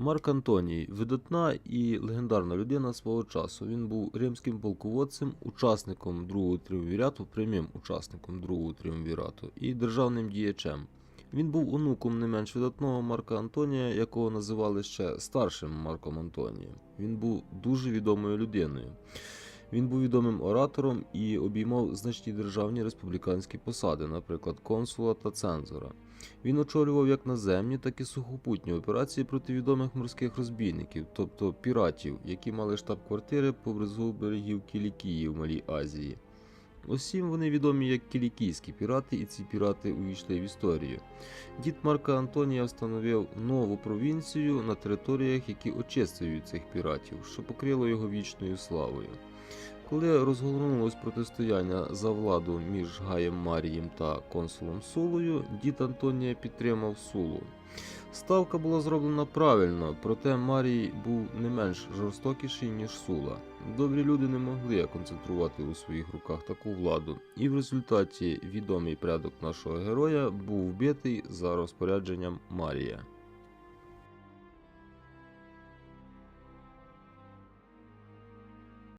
Марк Антоній видатна і легендарна людина свого часу. Він був римським полководцем, учасником другого тріумвірату, прямим учасником другого тріумвірату і державним діячем. Він був онуком не менш видатного Марка Антонія, якого називали ще старшим Марком Антонієм. Він був дуже відомою людиною. Він був відомим оратором і обіймав значні державні республіканські посади, наприклад, консула та цензора. Він очолював як наземні, так і сухопутні операції проти відомих морських розбійників, тобто піратів, які мали штаб-квартири поблизу берегів Кілікії в Малій Азії. Усім вони відомі як кілікійські пірати, і ці пірати увійшли в історію. Дід Марка Антонія встановив нову провінцію на територіях, які очистують цих піратів, що покрило його вічною славою. Коли розгорнулось протистояння за владу між Гаєм Марієм та консулом Сулою, дід Антонія підтримав Сулу. Ставка була зроблена правильно, проте Марій був не менш жорстокіший, ніж Сула. Добрі люди не могли концентрувати у своїх руках таку владу, і в результаті відомий предок нашого героя був вбитий за розпорядженням Марія.